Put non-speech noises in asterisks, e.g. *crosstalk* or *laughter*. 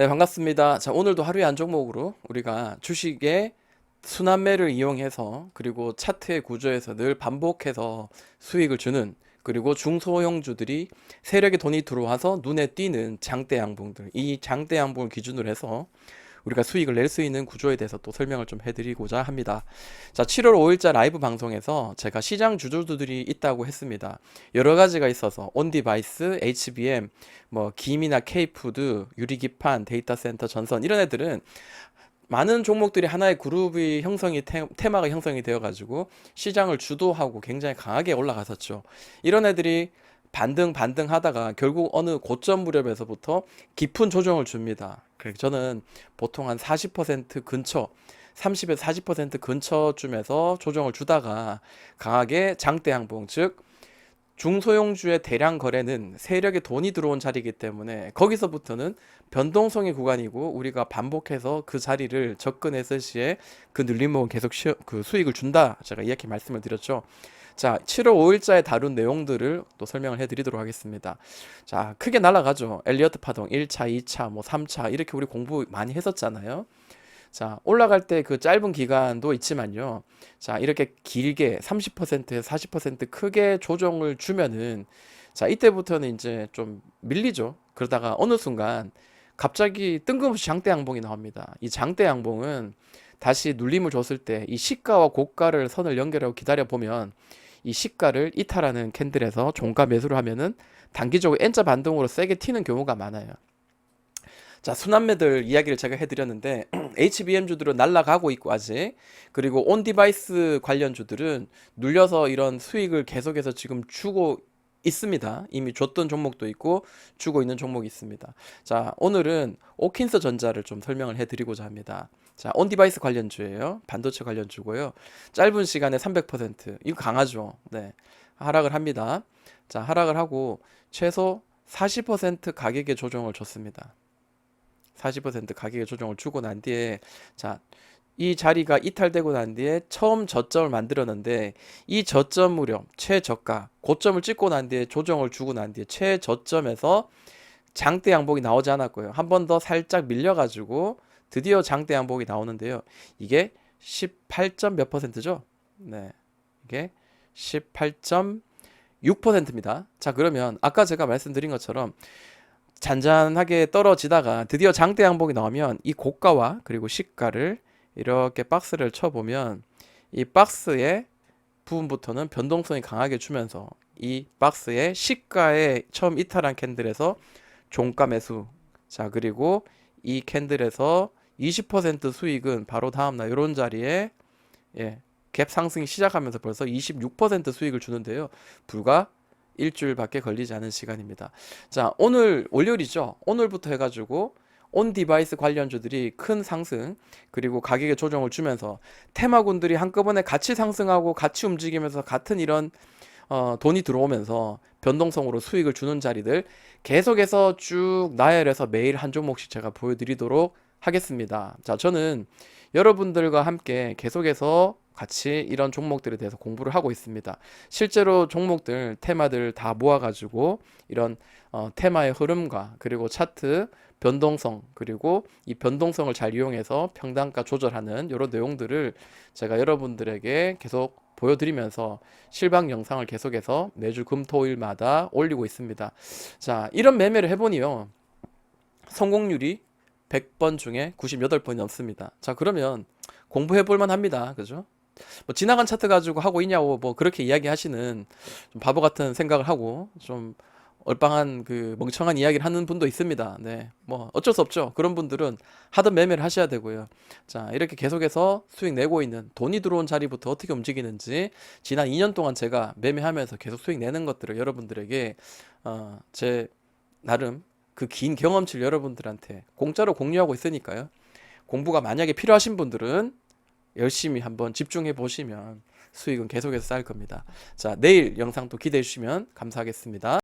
네, 반갑습니다. 자, 오늘도 하루에 한 종목으로 우리가 주식의 순환매를 이용해서 그리고 차트의 구조에서 늘 반복해서 수익을 주는 그리고 중소형주들이 세력의 돈이 들어와서 눈에 띄는 장대 양봉들 이 장대 양봉을 기준으로 해서 우리가 수익을 낼 수 있는 구조에 대해서 또 설명을 좀 해드리고자 합니다. 자, 7월 5일자 라이브 방송에서 제가 시장 주주들이 있다고 했습니다. 여러 가지가 있어서 온디바이스, HBM, 뭐 김이나 K푸드, 유리기판, 데이터 센터, 전선 이런 애들은 많은 종목들이 하나의 그룹이 형성이 테, 테마가 형성이 되어 가지고 시장을 주도하고 굉장히 강하게 올라갔었죠. 이런 애들이 반등 반등 하다가 결국 어느 고점 무렵에서부터 깊은 조정을 줍니다. 그래서 저는 보통 한 40% 근처 30에서 40% 근처쯤에서 조정을 주다가 강하게 장대 양봉 즉 중소형주의 대량 거래는 세력의 돈이 들어온 자리이기 때문에 거기서부터는 변동성의 구간이고 우리가 반복해서 그 자리를 접근했을 시에 그 늘림목은 계속 시, 그 수익을 준다. 제가 이렇게 말씀을 드렸죠. 자, 7월 5일자에 다룬 내용들을 또 설명을 해드리도록 하겠습니다. 자, 크게 날아가죠. 엘리어트 파동 1차, 2차, 뭐 3차 이렇게 우리 공부 많이 했었잖아요. 자, 올라갈 때 그 짧은 기간도 있지만요. 자, 이렇게 길게 30%에서 40% 크게 조정을 주면은 자, 이때부터는 이제 좀 밀리죠. 그러다가 어느 순간 갑자기 뜬금없이 장대 양봉이 나옵니다. 이 장대 양봉은 다시 눌림을 줬을 때 이 시가와 고가를 선을 연결하고 기다려 보면 이 시가를 이탈하는 캔들에서 종가 매수를 하면은 단기적으로 N자 반동으로 세게 튀는 경우가 많아요. 자, 순환매들 이야기를 제가 해드렸는데 *clears throat* HBM주들은 날아가고 있고 아직 그리고 온 디바이스 관련주들은 눌려서 이런 수익을 계속해서 지금 주고 있습니다. 이미 줬던 종목도 있고 주고 있는 종목이 있습니다. 자, 오늘은 오킨스 전자를 좀 설명을 해 드리고자 합니다. 자, 온 디바이스 관련주예요. 반도체 관련주고요. 짧은 시간에 300% 이거 강하죠. 네, 하락을 합니다. 자, 하락을 하고 최소 40% 가격의 조정을 줬습니다. 40% 가격의 조정을 주고 난 뒤에 자, 이 자리가 이탈되고 난 뒤에 처음 저점을 만들었는데 이 저점 무렵 최저가 고점을 찍고 난 뒤에 조정을 주고 난 뒤에 최저점에서 장대 양봉이 나오지 않았고요. 한 번 더 살짝 밀려가지고 드디어 장대 양봉이 나오는데요. 이게 18점 몇 퍼센트죠? 네. 이게 18.6%입니다. 자, 그러면 아까 제가 말씀드린 것처럼 잔잔하게 떨어지다가 드디어 장대 양봉이 나오면 이 고가와 그리고 시가를 이렇게 박스를 쳐보면 이 박스의 부분부터는 변동성이 강하게 주면서 이 박스의 시가에 처음 이탈한 캔들에서 종가 매수 자 그리고 이 캔들에서 20% 수익은 바로 다음날 이런 자리에 예, 갭 상승이 시작하면서 벌써 26% 수익을 주는데요. 불과 일주일밖에 걸리지 않은 시간입니다. 자, 오늘 월요일이죠. 오늘부터 해가지고 온 디바이스 관련주들이 큰 상승 그리고 가격의 조정을 주면서 테마군들이 한꺼번에 같이 상승하고 같이 움직이면서 같은 이런 어, 돈이 들어오면서 변동성으로 수익을 주는 자리들 계속해서 쭉 나열해서 매일 한 종목씩 제가 보여드리도록 하겠습니다. 자, 저는 여러분들과 함께 계속해서 같이 이런 종목들에 대해서 공부를 하고 있습니다. 실제로 종목들, 테마들 다 모아가지고 이런 어, 테마의 흐름과 그리고 차트, 변동성, 그리고 이 변동성을 잘 이용해서 평단가 조절하는 이런 내용들을 제가 여러분들에게 계속 보여드리면서 실방 영상을 계속해서 매주 금, 토, 일마다 올리고 있습니다. 자, 이런 매매를 해보니요. 성공률이 100번 중에 98번이 넘습니다. 자, 그러면 공부해 볼 만 합니다. 그죠? 뭐 지나간 차트 가지고 하고 있냐고 뭐 그렇게 이야기하시는 좀 바보 같은 생각을 하고 좀 얼빵한 그 멍청한 이야기를 하는 분도 있습니다. 네. 뭐 어쩔 수 없죠. 그런 분들은 하던 매매를 하셔야 되고요. 자, 이렇게 계속해서 수익 내고 있는 돈이 들어온 자리부터 어떻게 움직이는지 지난 2년 동안 제가 매매하면서 계속 수익 내는 것들을 여러분들에게 어, 제 나름 그 긴 경험치를 여러분들한테 공짜로 공유하고 있으니까요. 공부가 만약에 필요하신 분들은 열심히 한번 집중해 보시면 수익은 계속해서 쌓일 겁니다. 자, 내일 영상 또 기대해 주시면 감사하겠습니다.